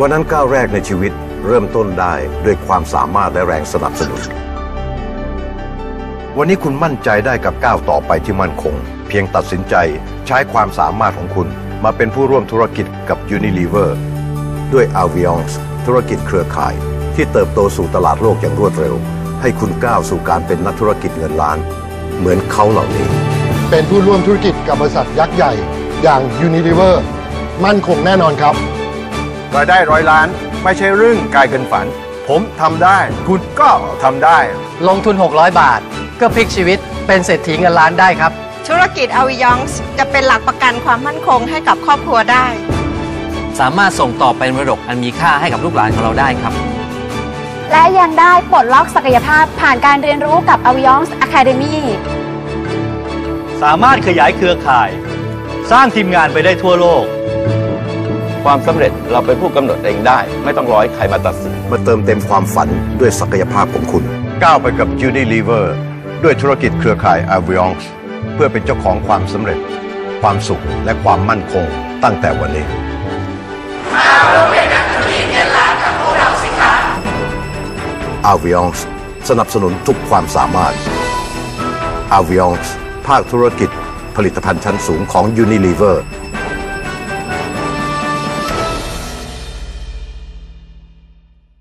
วันนั้นก้าวแรกในชีวิตเริ่มต้นได้ด้วยความสามารถและแรงสนับสนุน วันนี้คุณมั่นใจได้กับก้าวต่อไปที่มั่นคง เพียงตัดสินใจใช้ความสามารถของคุณ มาเป็นผู้ร่วมธุรกิจกับ Unilever ด้วย a v i o n s ธุรกิจเครือข่าย ที่เติบโตสู่ตลาดโลกอย่างรวดเร็ว ให้คุณก้าวสู่การเป็นนักธุรกิจเงินล้าน เหมือนเขาเหล่านี้ เป็นผู้ร่วมธุรกิจกับบริษัทยักษ์ใหญ่ อย่าง Unilever มั่นคงแน่นอนครับ รายได้ร้อยล้าน ไม่ใช่เรื่องไกลเกินฝัน ผมทำได้ คุณก็ทำได้ ลงทุน 600 บาท ก็พลิกชีวิตเป็นเศรษฐีเงินล้านได้ครับ ธุรกิจอาวิยองส์จะเป็นหลักประกันความมั่นคงให้กับครอบครัวได้ สามารถส่งต่อเป็นมรดกอันมีค่าให้กับลูกหลานของเราได้ครับ และยังได้ปลดล็อกศักยภาพผ่านการเรียนรู้กับ a v i o n s Academy สามารถขยายเครือข่าย สร้างทีมงานไปได้ทั่วโลก ความสำเร็จเราเป็นผู้กำหนดเองได้ ไม่ต้องรอให้ใครมาตัดสินมาเติมเต็มความฝันด้วยศักยภาพของคุณ ก้าวไปกับ Unilever ด้วยธุรกิจเครือข่าย a v i o n s เพื่อเป็นเจ้าของความสำเร็จ ความสุขและความมั่นคงตั้งแต่วันนี้ a v i o n s สนับสนุนทุกความสามารถ a v i o n s ภาคธุรกิจผลิตภัณฑ์ชั้นสูงของ Unilever